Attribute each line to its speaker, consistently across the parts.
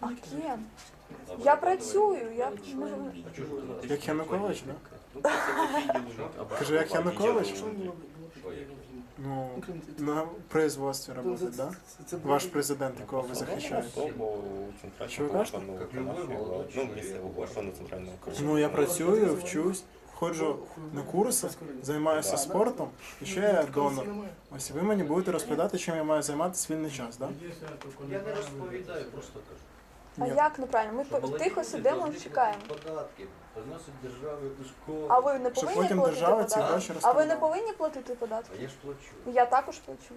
Speaker 1: А ким? Я працюю, я
Speaker 2: Як Янукович, да? Кажу, як Янукович? Ну, на производстві працює, да? Ваш президент, якого ви захищаєте. Що ви кажете?
Speaker 3: Ну, центрального.
Speaker 2: Ну, я працюю, вчусь, ходжу на курси, займаюся спортом і ще я донор. Ось ви мені будете розповідати, чим я маю займатися вільний час, да?
Speaker 4: Я не розповідаю, просто кажу.
Speaker 1: А як неправильно? Ми по- тихо сидимо і чекаємо.
Speaker 4: Податки державі.
Speaker 1: А ви не
Speaker 2: Щоб
Speaker 1: повинні
Speaker 2: потім
Speaker 1: платити
Speaker 2: держава ці
Speaker 1: податки?
Speaker 2: гроші
Speaker 1: А ви не
Speaker 2: розкрадала.
Speaker 1: повинні платити податки?
Speaker 4: А я ж плачу.
Speaker 1: Я також плачу.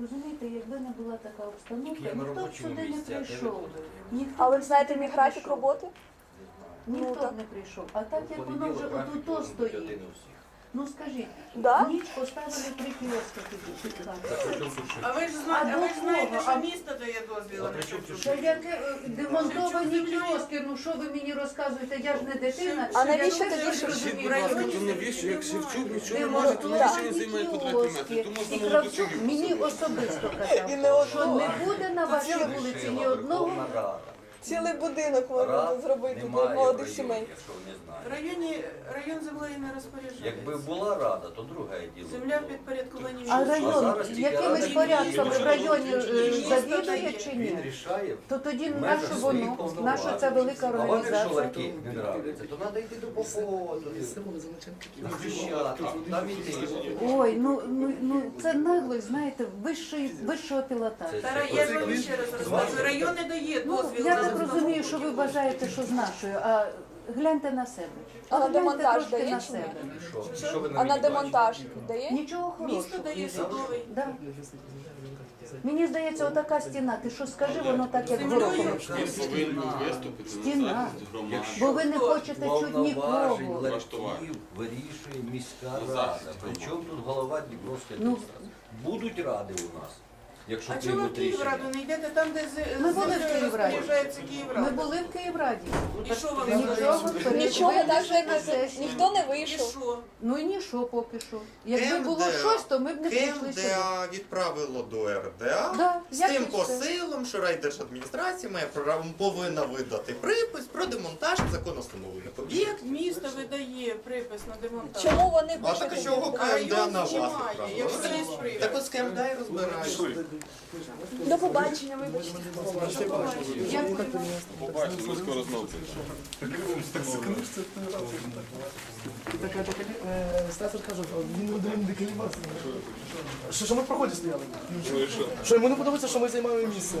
Speaker 5: Розумієте, якби не була така обстановка,
Speaker 4: Я на
Speaker 5: ніхто б
Speaker 4: робочому
Speaker 5: сюди не
Speaker 4: місці, а де ви
Speaker 5: прийшов.
Speaker 4: ходите?
Speaker 5: Ніхто
Speaker 1: А ви знаєте
Speaker 5: сюди
Speaker 1: мій
Speaker 5: не
Speaker 1: графік
Speaker 5: прийшов.
Speaker 1: роботи?
Speaker 4: Не знаю.
Speaker 1: Ну,
Speaker 5: Ніхто
Speaker 1: так.
Speaker 5: б не прийшов. А так як воно вже отут стоїть. Ну скажіть,
Speaker 1: Да?
Speaker 5: ніч поставили три кіоски тоді.
Speaker 6: А ви ж знаєте, а ви ж знаєте, що місто дає дозвіл
Speaker 4: А
Speaker 6: на цю
Speaker 5: Та яке е, демонтовані кіоски, ну що ви мені розказуєте, я ж не дитина.
Speaker 1: А навіщо тоді
Speaker 5: ж
Speaker 1: ще-
Speaker 5: розумію.
Speaker 7: Будь ласка, то навіщо, як Шевчук нічого не може, то навіщо він займає квадратні метри? Тому
Speaker 5: І Кравчук мені особисто казав,
Speaker 1: І не
Speaker 5: що не буде на вашій вулиці ні одного.
Speaker 1: Цілий будинок можна зробити для
Speaker 4: немає в
Speaker 1: молодих
Speaker 4: районі,
Speaker 1: сімей.
Speaker 4: Якщо ви не
Speaker 6: В
Speaker 4: знаєте.
Speaker 6: районі район землею не розпоряджається.
Speaker 4: Якби була рада, то друге діло.
Speaker 6: Земля в підпорядкуванні
Speaker 5: А
Speaker 6: міста.
Speaker 5: район
Speaker 4: зараз тільки
Speaker 5: якимись
Speaker 4: рада
Speaker 5: порядками в районі е, завідує чи
Speaker 4: Він
Speaker 5: ні?
Speaker 4: рішає.
Speaker 5: То тоді
Speaker 4: в своїх
Speaker 5: воно,
Speaker 4: повноважень.
Speaker 5: наша ця велика
Speaker 4: А вам, якщо
Speaker 5: організація.
Speaker 4: ларьки не нравляться, то треба йти до Попова, туди. Там.
Speaker 5: Ой, ну ну ну це наглость, знаєте, вищої вищого пілота.
Speaker 4: Це-
Speaker 6: Та я ж вам ще раз розказую, район не дає
Speaker 5: Ну
Speaker 6: дозвіл
Speaker 5: я
Speaker 6: на
Speaker 5: так розумію, що ви вважаєте, що з нашою, а гляньте на себе.
Speaker 1: А на
Speaker 5: Гляньте
Speaker 1: демонтаж
Speaker 5: трошки
Speaker 1: дає
Speaker 5: на
Speaker 1: чи ні?
Speaker 5: себе.
Speaker 4: Що? Що ви
Speaker 1: А на
Speaker 4: мені
Speaker 1: демонтаж дає?
Speaker 5: Нічого хорошого.
Speaker 6: Місто дає судовий.
Speaker 5: Да. Мені здається, отака стіна. Ти що скажи, воно так як
Speaker 6: Землею.
Speaker 7: Він повинен виступити
Speaker 5: Стіна.
Speaker 7: громади.
Speaker 5: Бо ви не хочете чути
Speaker 4: Повноважень
Speaker 5: нікого.
Speaker 4: ларьків вирішує міська рада. Причому тут голова Дніпровської
Speaker 5: Ну,
Speaker 4: адміністрації. Будуть ради у нас, якщо
Speaker 6: А чого ви в
Speaker 4: приймуть рішення.
Speaker 6: Київраду не йдете там, де з-
Speaker 5: Ми були в
Speaker 6: землею
Speaker 5: Київраді.
Speaker 6: розпоряджається
Speaker 5: Ми
Speaker 6: Київрада?
Speaker 5: були в Київраді.
Speaker 6: І що вам
Speaker 5: Нічого?
Speaker 1: Нічого,
Speaker 5: перед-
Speaker 1: навіть як
Speaker 5: на сесії.
Speaker 1: ніхто не
Speaker 6: І
Speaker 1: вийшов.
Speaker 6: що?
Speaker 5: Ну і ні, що поки що. Якби було
Speaker 8: КМДА.
Speaker 5: щось, то ми б не прийшли сюди.
Speaker 8: КМДА відправило до РДА
Speaker 5: Да,
Speaker 8: з
Speaker 5: як
Speaker 8: тим
Speaker 5: і все.
Speaker 8: посилом, що райдержадміністрація має право повинна видати припис про демонтаж законостановлених об'єктів.
Speaker 6: Місто видає припис на демонтаж.
Speaker 1: Чому вони
Speaker 8: А так чого КМДА на вас відправило?
Speaker 6: якщо є.
Speaker 8: Так от з КМДА і розбираєшся.
Speaker 1: До побачення, вибачте.
Speaker 7: Побачимо, ми скоро знову це.
Speaker 9: Така, така, е, Стас каже, він не один декалібас. Що, що ми в проході стояли?
Speaker 7: Ну і що?
Speaker 9: Що йому не подобається, що ми займаємо місце.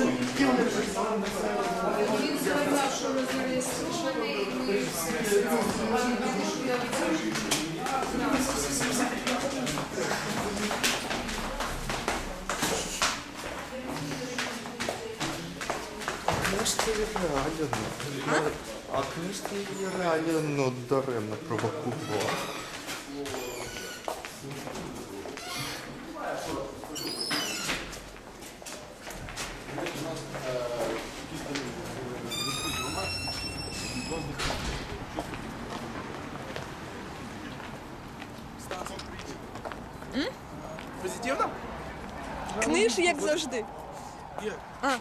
Speaker 10: Він сказав, всі.
Speaker 8: Реально. А книжці реально ну, даремно провокував.
Speaker 9: Позитивно?
Speaker 1: Книж, як завжди. А.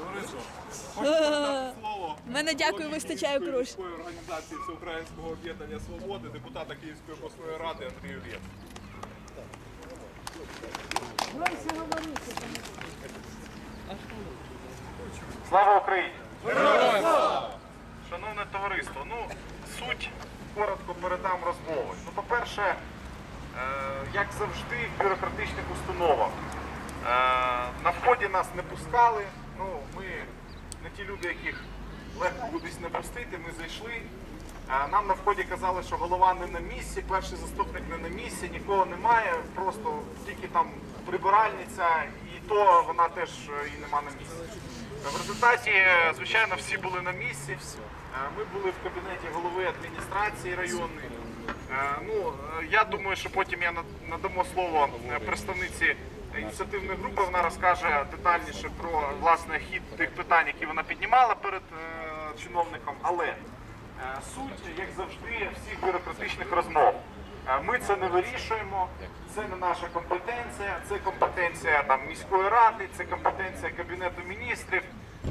Speaker 7: Слово
Speaker 1: Мене дякую, вистачає грошей.
Speaker 7: міської організації Всеукраїнського об'єднання свободи, депутата Київської обласної ради Андрію Рєв. Слава Україні! Шановне товариство, ну суть коротко передам розмови. Ну, по-перше, е, як завжди, в бюрократичних установах. Е, на вході нас не пускали. Ну, ми не ті люди, яких легко кудись не пустити. Ми зайшли. Е, Нам на вході казали, що голова не на місці, перший заступник не на місці, нікого немає, просто тільки там прибиральниця, і то вона теж е, і нема на місці. В результаті, звичайно, всі були на місці. Ми були в кабінеті голови адміністрації районної. Ну, я думаю, що потім я надамо слово представниці ініціативної групи. Вона розкаже детальніше про власне хід тих питань, які вона піднімала перед е, чиновникам, але е, суть, як завжди, всіх бюрократичних розмов. Е, Ми це не вирішуємо, це не наша компетенція, це компетенція там міської ради, це компетенція кабінету міністрів,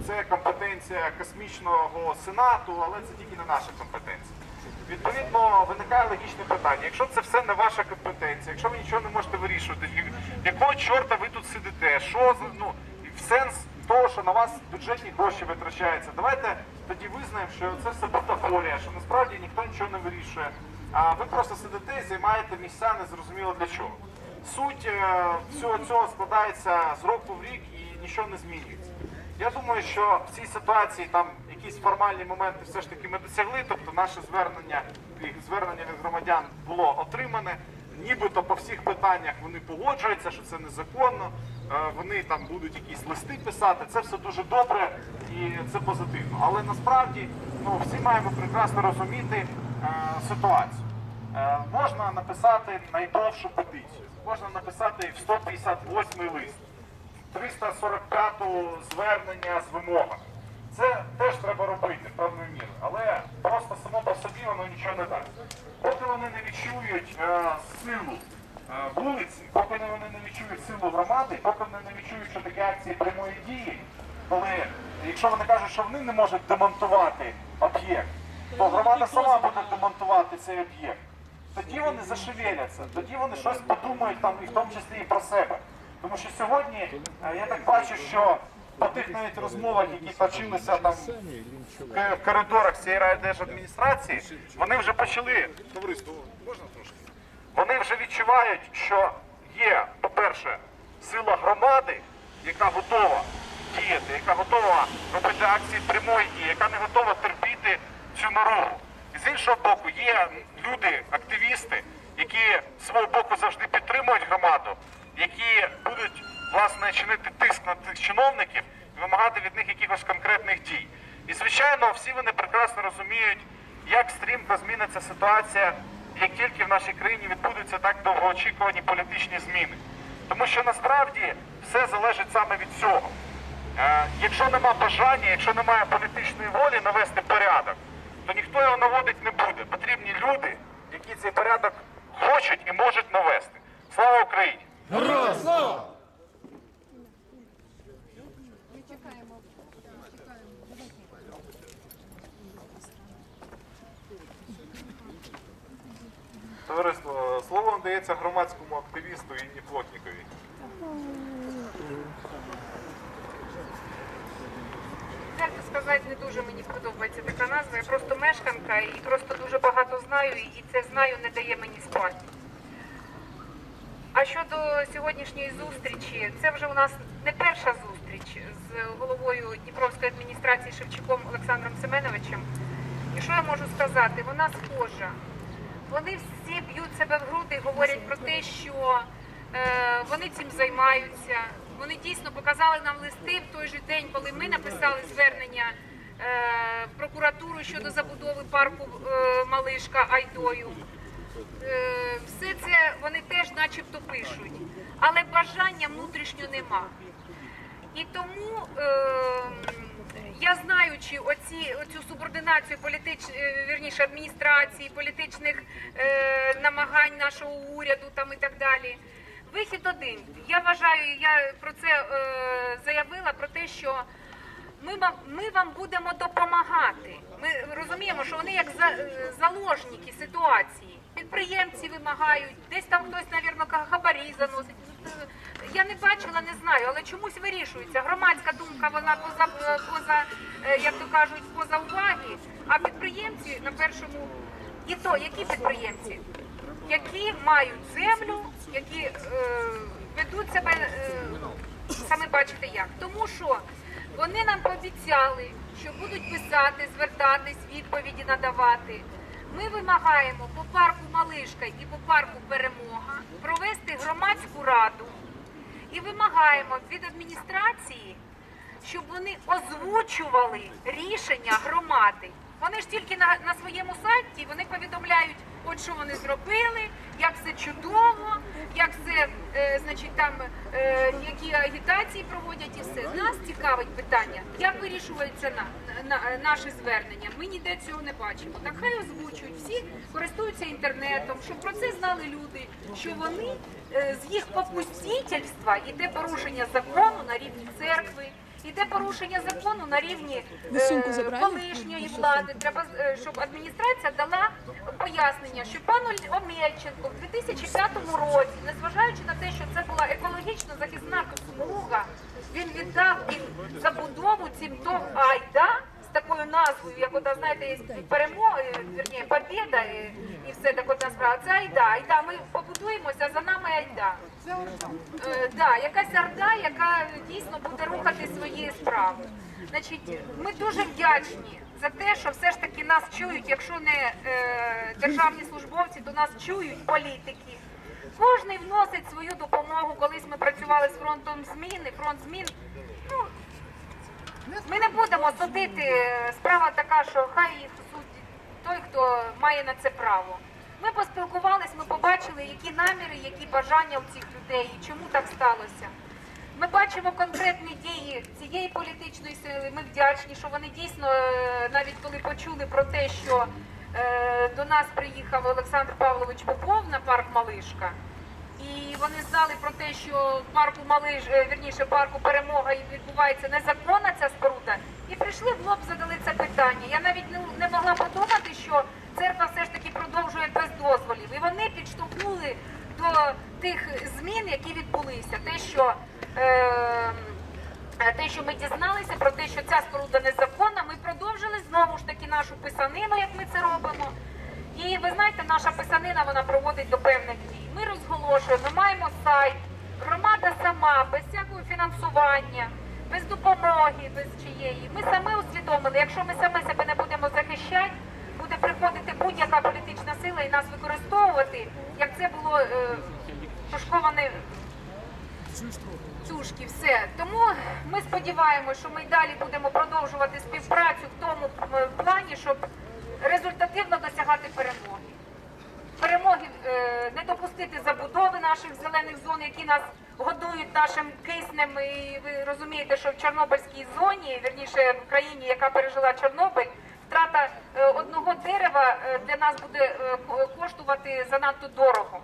Speaker 7: це компетенція космічного сенату, але це тільки не наша компетенція. Відповідно, виникає логічне питання. Якщо це все не ваша компетенція, якщо ви нічого не можете вирішувати, якого чорта ви тут сидите? Що ну в сенс того, що на вас бюджетні гроші витрачаються? Давайте тоді визнаємо, що це все бутафорія, що насправді ніхто нічого не вирішує. А ви просто сидите і займаєте місця незрозуміло для чого. Суть е, всього цього складається з року в рік і нічого не змінюється. Я думаю, що в цій ситуації там якісь формальні моменти все ж таки ми досягли, тобто наше звернення, звернення від громадян було отримане. Нібито по всіх питаннях вони погоджуються, що це незаконно. е, Вони там будуть якісь листи писати. Це все дуже добре і це позитивно. Але насправді ну, всі маємо прекрасно розуміти е, ситуацію. Е, можна написати найдовшу петицію, можна написати в 158 лист. 345 звернення з вимогами. Це теж треба робити певною мірою, але просто само по собі воно нічого не дасть. Поки вони не відчують е, силу е, вулиці, поки вони не відчують силу громади, поки вони не відчують, що таке акції прямої дії, коли якщо вони кажуть, що вони не можуть демонтувати об'єкт, то громада сама буде демонтувати цей об'єкт. Тоді вони зашевеляться, тоді вони щось подумають там, і в тому числі і про себе. Тому що сьогодні е, я так бачу, що по тих навіть розмовах, які точилися там в в коридорах цієї райдержадміністрації, вони вже почали, товариство, можна трошки? Вони вже відчувають, що є, по-перше, сила громади, яка готова діяти, яка готова робити акції прямої дії, яка не готова терпіти цю наругу. І з іншого боку, є люди, активісти, які з свого боку завжди підтримують громаду, які будуть власне чинити тиск на тих чиновників і вимагати від них якихось конкретних дій. І звичайно, всі вони прекрасно розуміють, як стрімко зміниться ситуація, як тільки в нашій країні відбудуться так довгоочікувані політичні зміни. Тому що насправді все залежить саме від цього. Е, якщо нема бажання, якщо немає політичної волі навести порядок, то ніхто його наводити не буде. Потрібні люди, які цей порядок хочуть і можуть навести. Слава Україні! Товариство, слово громадському активісту Інні Плотніковій.
Speaker 10: Чесно сказати, не дуже мені подобається така назва. Я просто мешканка і просто дуже багато знаю, і це знаю не дає мені спати. А щодо сьогоднішньої зустрічі, це вже у нас не перша зустріч з головою Дніпровської адміністрації Шевчуком Олександром Семеновичем. І що я можу сказати? Вона схожа. Вони всі б'ють себе в груди і говорять про те, що е, вони цим займаються. Вони дійсно показали нам листи в той же день, коли ми написали звернення е, в прокуратуру щодо забудови парку е, Малишка Айдою. Е, все це вони теж начебто пишуть, але бажання внутрішньо нема. І тому е, я знаючи оці, оцю субординацію політич, е, вірніше адміністрації, політичних е, намагань нашого уряду там і так далі. Вихід один. Я вважаю, я про це е, заявила про те, що ми вам, ми вам будемо допомагати. Ми розуміємо, що вони як за, е, заложники ситуації. Підприємці вимагають, десь там хтось, навірно, хабарі заносить. Я не бачила, не знаю, але чомусь вирішується. Громадська думка, вона поза, поза е, як то кажуть, поза уваги. А підприємці на першому і то, які підприємці? Які мають землю, які е, ведуть себе е, саме бачите як. Тому що вони нам пообіцяли, що будуть писати, звертатись, відповіді надавати. Ми вимагаємо по парку Малишка і по парку Перемога провести громадську раду і вимагаємо від адміністрації, щоб вони озвучували рішення громади. Вони ж тільки на, на своєму сайті вони повідомляють, от що вони зробили, як все чудово, як все, е, значить, там е, які агітації проводять і все. Нас цікавить питання, як вирішується на, на наші звернення. Ми ніде цього не бачимо. Так хай озвучують всі користуються інтернетом, щоб про це знали люди, що вони е, з їх попустительства іде порушення закону на рівні церкви. Іде порушення закону на рівні е, колишньої влади. Треба, е, щоб адміністрація дала пояснення, що пану Омельченко в 2005 році, незважаючи на те, що це була екологічно захисна смуга, він віддав їм забудову цим ТОВ Айда з такою назвою, як ота, знаєте, є перемога, е, вірні, побіда і, і все так одна справа. Це Айда. Айда, ми Айда. Е, да, якась орда, яка дійсно буде рухати свої справи. Значить, ми дуже вдячні за те, що все ж таки нас чують, якщо не е, державні службовці, то нас чують політики. Кожний вносить свою допомогу. Колись ми працювали з фронтом зміни, фронт змін. Ну, ми не будемо судити. Справа така, що хай їх судить той, хто має на це право. Ми поспілкувались, ми побачили, які наміри, які бажання у цих людей і чому так сталося. Ми бачимо конкретні дії цієї політичної сили. Ми вдячні, що вони дійсно, е, навіть коли почули про те, що е, до нас приїхав Олександр Павлович Попов на парк Малишка. І вони знали про те, що парку Малиш, е, вірніше парку Перемога і відбувається незаконна ця споруда. І прийшли в лоб, задали це питання. Я навіть не могла подумати, що церква все ж таки продовжує без дозволів. І вони підштовхнули до тих змін, які відбулися. Те, що е, те, що ми дізналися про те, що ця споруда незаконна, ми продовжили знову ж таки нашу писанину, як ми це робимо. І ви знаєте, наша писанина вона проводить до певних дій. Ми розголошуємо, ми маємо сайт, громада сама, без всякого фінансування, без допомоги, без чиєї. Ми самі усвідомили, якщо ми самі себе не будемо захищати, приходити будь-яка політична сила і нас використовувати, як це було е, пошковане Цушки, все. Тому ми сподіваємося, що ми й далі будемо продовжувати співпрацю в тому е, плані, щоб результативно досягати перемоги. Перемоги е, не допустити забудови наших зелених зон, які нас годують нашим киснем. І ви розумієте, що в Чорнобильській зоні, вірніше в країні, яка пережила Чорнобиль, втрата е, одного дерева е, для нас буде е, коштувати занадто дорого.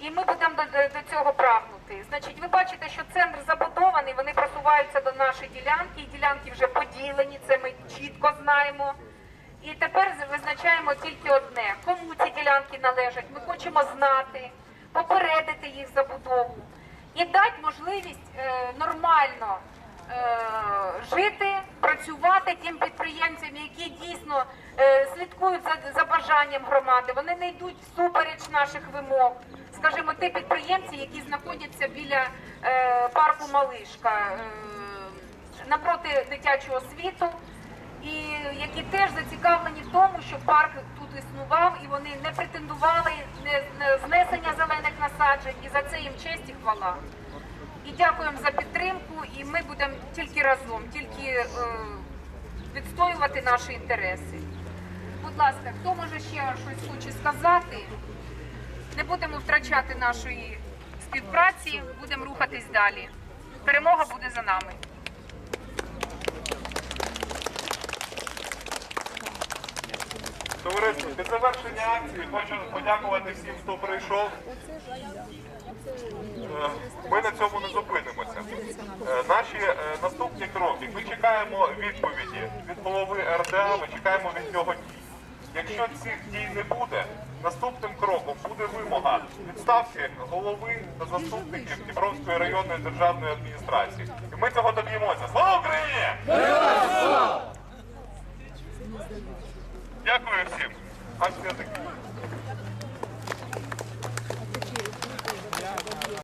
Speaker 10: І ми будемо до, цього прагнути. Значить, ви бачите, що центр забудований, вони просуваються до нашої ділянки, і ділянки вже поділені, це ми чітко знаємо. І тепер визначаємо тільки одне: кому ці ділянки належать. Ми хочемо знати, попередити їх забудову і дати можливість нормально жити, працювати тим підприємцям, які дійсно е, слідкують за, за бажанням громади. Вони не йдуть всупереч наших вимог. Скажімо, ті підприємці, які знаходяться біля е, парку Малишка е, напроти дитячого світу, і які теж зацікавлені в тому, щоб парк тут існував, і вони не претендували на знесення зелених насаджень, і за це їм честь і хвала. І дякуємо за підтримку, і ми будемо тільки разом, тільки е, відстоювати наші інтереси. Будь ласка, хто може ще щось хоче сказати? Не будемо втрачати нашої співпраці, будемо рухатись далі. Перемога буде за нами.
Speaker 7: Товариство, під завершення акції хочу подякувати всім, хто прийшов. Е, Ми на цьому не зупинимося. Е, Наші е, наступні кроки. Ми чекаємо відповіді від голови РДА, ми чекаємо від нього дій. Якщо цих дій не буде, наступним кроком буде вимога відставки голови та заступників Дніпровської районної державної адміністрації. І ми цього доб'ємося. Слава Україні! Дякую всім. Акція закінчена.